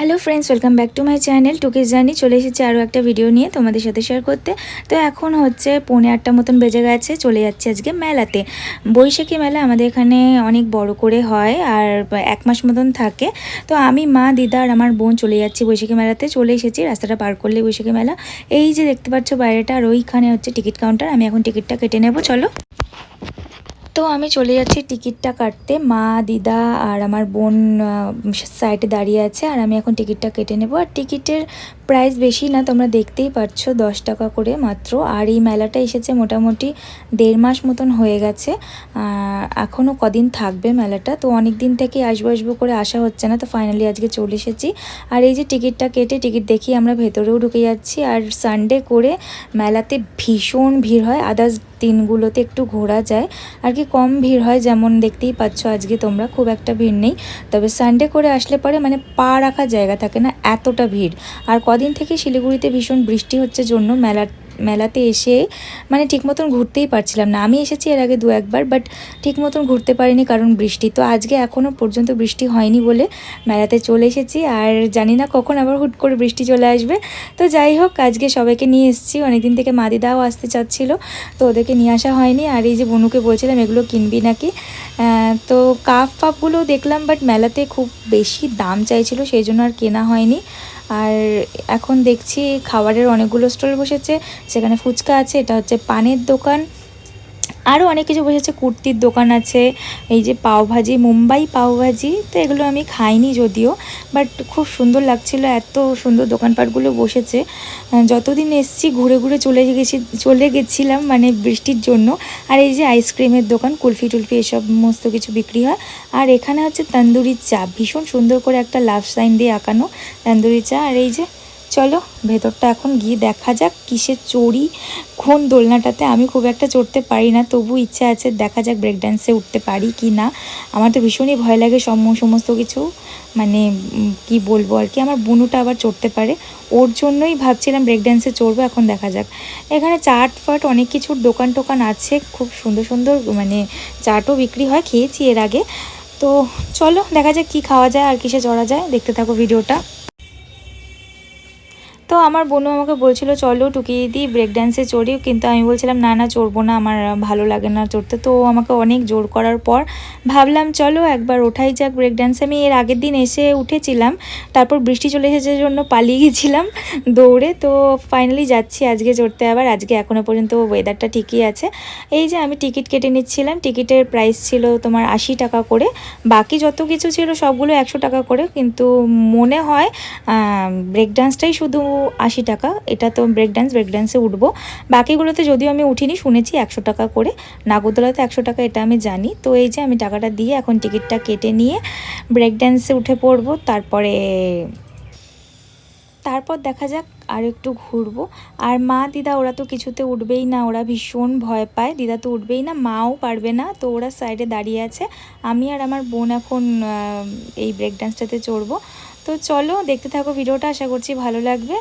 Hello friends welcome back to my channel টুকিস journey চলে এসেছি আরও একটা ভিডিও নিয়ে তোমাদের সাথে শেয়ার করতে। তো এখন হচ্ছে পৌনে আটটা মতন বেজে গেছে, চলে যাচ্ছে আজকে মেলাতে। বৈশাখী মেলা আমাদের এখানে অনেক বড় করে হয় আর এক মাস মতন থাকে। তো আমি, মা, দিদা আর আমার বোন চলে যাচ্ছি বৈশাখী মেলাতে। চলে এসেছি, রাস্তাটা পার করলে বৈশাখী মেলা। এই যে দেখতে পাচ্ছ বাইরেটা আর ওইখানে হচ্ছে টিকিট কাউন্টার আমি এখন টিকিটটা কেটে নেব, চলো। তো আমি চলে যাচ্ছি টিকিটটা কাটতে। মা, দিদা আর আমার বোন সাইডে দাঁড়িয়ে আছে আর আমি এখন টিকিটটা কেটে নেব। আর টিকিটের প্রাইস বেশি না, তোমরা দেখতেই পাচ্ছ দশ টাকা করে মাত্র। আর এই মেলাটা এসেছে মোটামুটি দেড় মাস মতন হয়ে গেছে। এখনও কদিন থাকবে মেলাটা। তো অনেক দিন থেকে আসব আসব করে আসা হচ্ছে না। তো ফাইনালি আজকে চলে এসেছি। আর এই যে টিকিটটা কেটে, টিকিট দেখি আমরা ভেতরেও ঢুকে যাচ্ছি। আর সানডে করে মেলাতে ভীষণ ভিড় হয়। আদার্স দিনগুলোতে একটু ঘোরা যায়। আর কি কম ভিড় হয়, যেমন দেখতেই পাচ্ছ আজকে তোমরা, খুব একটা ভিড় নেই। তবে সানডে করে আসলে পরে মানে পা রাখার জায়গা থাকে না, এতটা ভিড়। আর কদিন থেকে শিলিগুড়িতে ভীষণ বৃষ্টি হচ্ছে জন্য মেলার মেলাতে এসে মানে ঠিক মতন ঘুরতেই পারছিলাম না। আমি এসেছি এর আগে দু একবার বাট ঠিক মতন ঘুরতে পারিনি কারণ বৃষ্টি। তো আজকে এখনও পর্যন্ত বৃষ্টি হয়নি বলে মেলাতে চলে এসেছি। আর জানি না কখন আবার হুট করে বৃষ্টি চলে আসবে। তো যাই হোক, আজকে সবাইকে নিয়ে এসেছি। অনেকদিন থেকে মাদিদাও আসতে চাচ্ছিলো, তো ওদেরকে নিয়ে আসা হয়নি। আর এই যে বনুকে বলছিলাম, এগুলো কিনবি নাকি? তো কাপ ফাপগুলোও দেখলাম বাট মেলাতে খুব বেশি দাম চাইছিল, সেই জন্য আর কেনা হয়নি। আর এখন দেখছি খাবারের অনেকগুলো স্টল বসেছে সেখানে ফুচকা আছে এটা হচ্ছে পানের দোকান। আরও অনেক কিছু বসেছে, কুর্তির দোকান আছে, এই যে পাওভাজি মুম্বাই পাওভাজি তো এগুলো আমি খাইনি যদিও বাট খুব সুন্দর লাগছিল, এত সুন্দর দোকানপাটগুলো বসেছে। যতদিন এসছি, ঘুরে ঘুরে চলে গেছি, চলে গেছিলাম মানে বৃষ্টির জন্য, আর এই যে আইসক্রিমের দোকান, কুলফি টুলফি এসব সমস্ত কিছু বিক্রি হয়, আর এখানে হচ্ছে তন্দুরি চা, ভীষণ সুন্দর করে একটা লাভ সাইন দিয়ে আঁকানো তন্দুরি চা, আর এই যে চলো ভেতরটা এখন গিয়ে দেখা যাক কিসে চড়ি কোন দোলনাটাতে আমি খুব একটা চড়তে পারি না, তবু ইচ্ছা আছে দেখা যাক ব্রেক ড্যান্সে উঠতে পারি কি না। আমার তো ভীষণই ভয় লাগে সম, সমস্ত কিছু মানে কি বলব আর কি, আমার বুনুটা আবার চড়তে পারে। ওর জন্যই ভাবছিলাম ব্রেক ড্যান্সে চড়বো, এখন দেখা যাক। এখানে চাট ফাট অনেক কিছুর দোকান টোকান আছে, খুব সুন্দর সুন্দর মানে চাটও বিক্রি হয়, খেয়েছি এর আগে। তো চলো দেখা যাক কী খাওয়া যায় আর কিসে চড়া যায়, দেখতে থাকো ভিডিওটা। তো আমার বোনও আমাকে বলছিল, চলো টুকি দিই ব্রেক ড্যান্সে চড়ি। কিন্তু আমি বলছিলাম, না না, চড়বো না, আমার ভালো লাগে না চড়তে। তো আমাকে অনেক জোর করার পর ভাবলাম, চলো একবার ওঠাই যাক ব্রেক ড্যান্সে আমি এর আগের দিন এসে উঠেছিলাম, তারপর বৃষ্টি চলে এসেছে জন্য পালিয়ে গেছিলাম দৌড়ে। তো ফাইনালি যাচ্ছি আজকে চড়তে আবার, আজকে এখনও পর্যন্ত ওয়েদারটা ঠিকই আছে। এই যে আমি টিকিট কেটে নিচ্ছিলাম টিকিটের প্রাইস ছিল তোমার আশি টাকা করে। বাকি যত কিছু ছিল সবগুলো একশো টাকা করে। কিন্তু মনে হয় ব্রেক ডান্সটাই শুধু আশি টাকা। এটা তো ব্রেক ডান্স ব্রেক ডান্সে উঠবো। বাকিগুলোতে যদিও আমি উঠিনি, শুনেছি একশো টাকা করে। নাগরদোলাতে একশো টাকা, এটা আমি জানি। তো এই যে আমি টাকাটা দিয়ে এখন টিকিটটা কেটে নিয়ে ব্রেক ডান্সে উঠে পড়ব। তারপরে, তারপর দেখা যাক আর একটু ঘুরবো। আর মা, দিদা, ওরা তো কিছুতে উঠবেই না। ওরা ভীষণ ভয় পায়। দিদা তো উঠবেই না, মাও পারবে না। তো ওরা সাইডে দাঁড়িয়ে আছে। আমি আর আমার বোন এখন এই ব্রেক ডান্সটাতে চড়বো। তো চলো দেখতে থাকো ভিডিওটা আশা করছি ভালো লাগবে।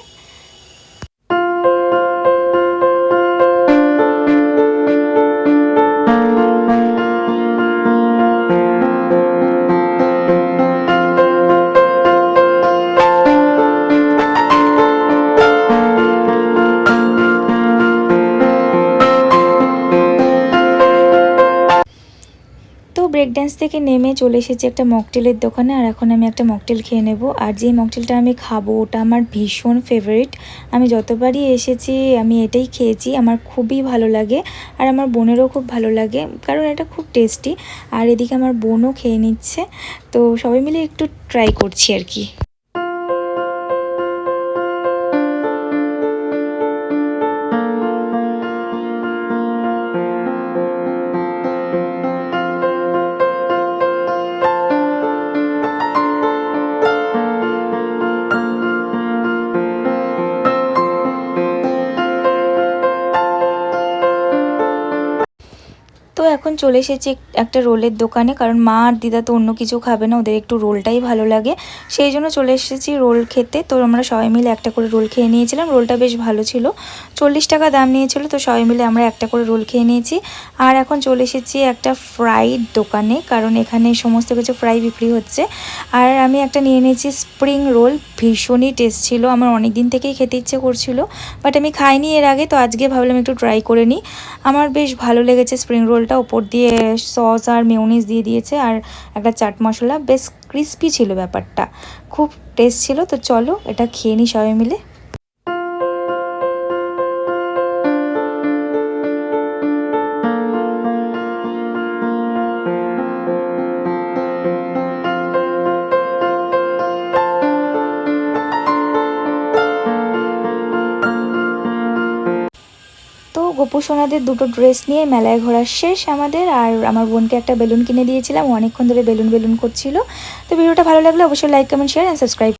ব্রেক ড্যান্স থেকে নেমে চলে এসেছি একটা মকটেলের দোকানে, আর এখন আমি একটা মকটেল খেয়ে নেব। আর যে মকটেলটা আমি খাব, ওটা আমার ভীষণ ফেভারিট আমি যতবারই এসেছি, আমি এটাই খেয়েছি, আমার খুবই ভালো লাগে, আর আমার বোনেরও খুব ভালো লাগে, কারণ এটা খুব টেস্টি আর এদিকে আমার বোনও খেয়ে নিচ্ছে, তো সবাই মিলে একটু ট্রাই করছি আর কি। এখন চলে এসেছি একটা রোলের দোকানে, কারণ মা আর দিদা তো অন্য কিছু খাবে না, ওদের একটু রোলটাই ভালো লাগে। সেই জন্য চলে এসেছি রোল খেতে। তো আমরা সবাই মিলে একটা করে রোল খেয়ে নিয়েছিলাম, রোলটা বেশ ভালো ছিল। চল্লিশ টাকা দাম নিয়েছিল, তো সবাই মিলে আমরা একটা করে রোল খেয়ে নিয়েছি। আর এখন চলে এসেছি একটা ফ্রাইড দোকানে, কারণ এখানে সমস্ত কিছু ফ্রাই বিক্রি হচ্ছে। আর আমি একটা নিয়ে নিয়েছি স্প্রিং রোল ভীষণই টেস্ট ছিল। আমার অনেক দিন থেকেই খেতে ইচ্ছে করছিল বাট আমি খাইনি এর আগে, তো আজকে ভাবলাম একটু ট্রাই করে নিই। আমার বেশ ভালো লেগেছে স্প্রিং রোলটা ওপর দিয়ে সস আর মেউনিস দিয়ে দিয়েছে, আর একটা চাট মশলা, বেশ ক্রিস্পি ছিল ব্যাপারটা। খুব টেস্ট ছিল, তো চলো এটা খেয়ে নিই সবাই মিলে। তো গোপু সোনাদের দুটো ড্রেস নিয়ে মেলায় ঘোরা শেষ আমাদের। আর আমার বোনকে একটা বেলুন কিনে দিয়েছিলাম অনেকক্ষণ ধরে বেলুন বেলুন করছিল। তো ভিডিওটা ভালো লাগলে অবশ্যই like comment share and subscribe